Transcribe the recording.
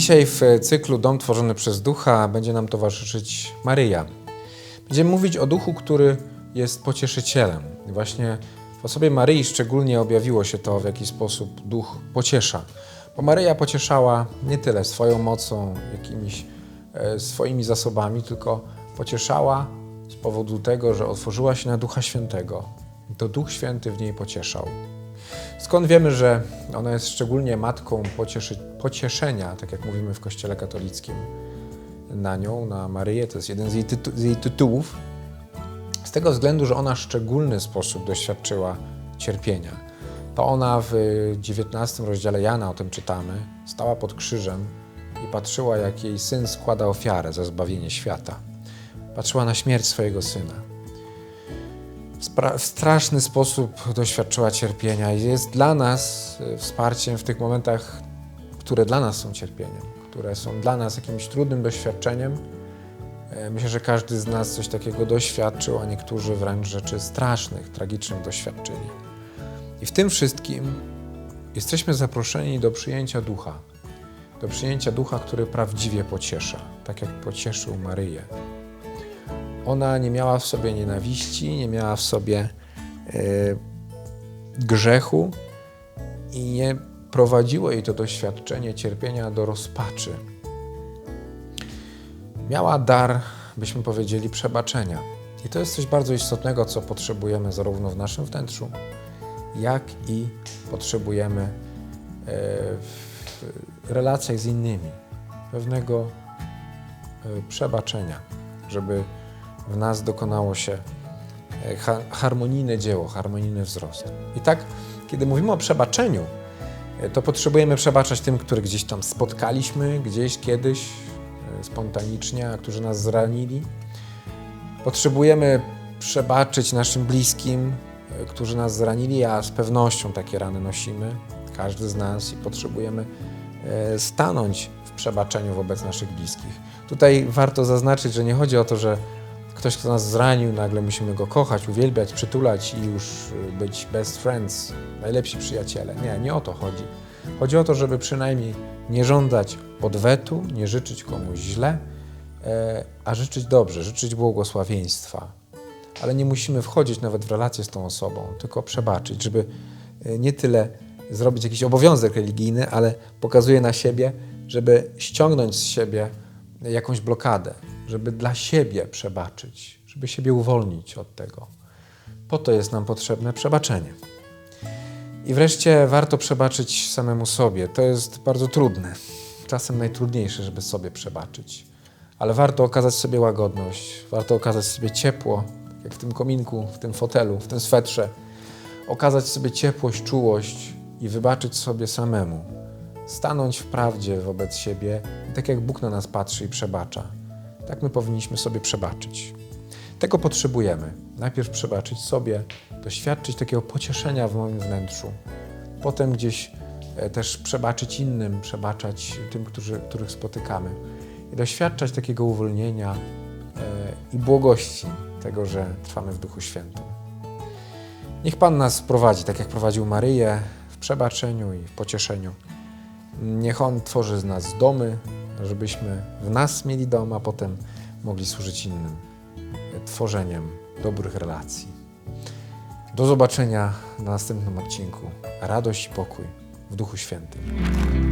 Dzisiaj w cyklu Dom tworzony przez Ducha będzie nam towarzyszyć Maryja. Będziemy mówić o Duchu, który jest pocieszycielem. Właśnie w osobie Maryi szczególnie objawiło się to, w jaki sposób Duch pociesza. Bo Maryja pocieszała nie tyle swoją mocą, jakimiś e, swoimi zasobami, tylko pocieszała z powodu tego, że otworzyła się na Ducha Świętego. To Duch Święty w niej pocieszał. Skąd wiemy, że ona jest szczególnie matką pocieszy, pocieszenia, tak jak mówimy w Kościele katolickim na nią, na Maryję, to jest jeden z jej, tytu, z jej tytułów. Z tego względu, że ona w szczególny sposób doświadczyła cierpienia. To ona w 19 rozdziale Jana, o tym czytamy, stała pod krzyżem i patrzyła, jak jej syn składa ofiarę za zbawienie świata. Patrzyła na śmierć swojego syna w straszny sposób doświadczyła cierpienia i jest dla nas y, wsparciem w tych momentach, które dla nas są cierpieniem, które są dla nas jakimś trudnym doświadczeniem. E, myślę, że każdy z nas coś takiego doświadczył, a niektórzy wręcz rzeczy strasznych, tragicznych doświadczyli. I w tym wszystkim jesteśmy zaproszeni do przyjęcia ducha, do przyjęcia ducha, który prawdziwie pociesza, tak jak pocieszył Maryję. Ona nie miała w sobie nienawiści, nie miała w sobie e, grzechu i nie prowadziło jej to doświadczenie cierpienia do rozpaczy. Miała dar, byśmy powiedzieli, przebaczenia. I to jest coś bardzo istotnego, co potrzebujemy zarówno w naszym wnętrzu, jak i potrzebujemy e, w relacjach z innymi. Pewnego e, przebaczenia, żeby w nas dokonało się e, harmonijne dzieło, harmonijny wzrost. I tak, kiedy mówimy o przebaczeniu, e, to potrzebujemy przebaczać tym, których gdzieś tam spotkaliśmy, gdzieś kiedyś, e, spontanicznie, a którzy nas zranili. Potrzebujemy przebaczyć naszym bliskim, którzy nas zranili, a z pewnością takie rany nosimy, każdy z nas, i potrzebujemy stanąć w przebaczeniu wobec naszych bliskich. Tutaj warto zaznaczyć, że nie chodzi o to, że ktoś, kto nas zranił, nagle musimy go kochać, uwielbiać, przytulać i już y, być best friends, najlepsi przyjaciele. Nie, nie o to chodzi. Chodzi o to, żeby przynajmniej nie żądać odwetu, nie życzyć komuś źle, e, a życzyć dobrze, życzyć błogosławieństwa. Ale nie musimy wchodzić nawet w relację z tą osobą, tylko przebaczyć, żeby e, nie tyle zrobić jakiś obowiązek religijny, ale pokazuje na siebie, żeby ściągnąć z siebie jakąś blokadę, żeby dla siebie przebaczyć, żeby siebie uwolnić od tego. Po to jest nam potrzebne przebaczenie. I wreszcie warto przebaczyć samemu sobie. To jest bardzo trudne, czasem najtrudniejsze, żeby sobie przebaczyć. Ale warto okazać sobie łagodność, warto okazać sobie ciepło, jak w tym kominku, w tym fotelu, w tym swetrze. Okazać sobie ciepłość, czułość i wybaczyć sobie samemu. Stanąć w prawdzie wobec siebie, tak jak Bóg na nas patrzy i przebacza tak my powinniśmy sobie przebaczyć. Tego potrzebujemy. Najpierw przebaczyć sobie, doświadczyć takiego pocieszenia w moim wnętrzu. Potem gdzieś e, też przebaczyć innym, przebaczać tym, którzy, których spotykamy. I doświadczać takiego uwolnienia e, i błogości tego, że trwamy w Duchu Świętym. Niech Pan nas prowadzi, tak jak prowadził Maryję, w przebaczeniu i w pocieszeniu. Niech On tworzy z nas domy, żebyśmy w nas mieli dom, a potem mogli służyć innym tworzeniem dobrych relacji. Do zobaczenia na następnym odcinku. Radość i pokój w Duchu Świętym.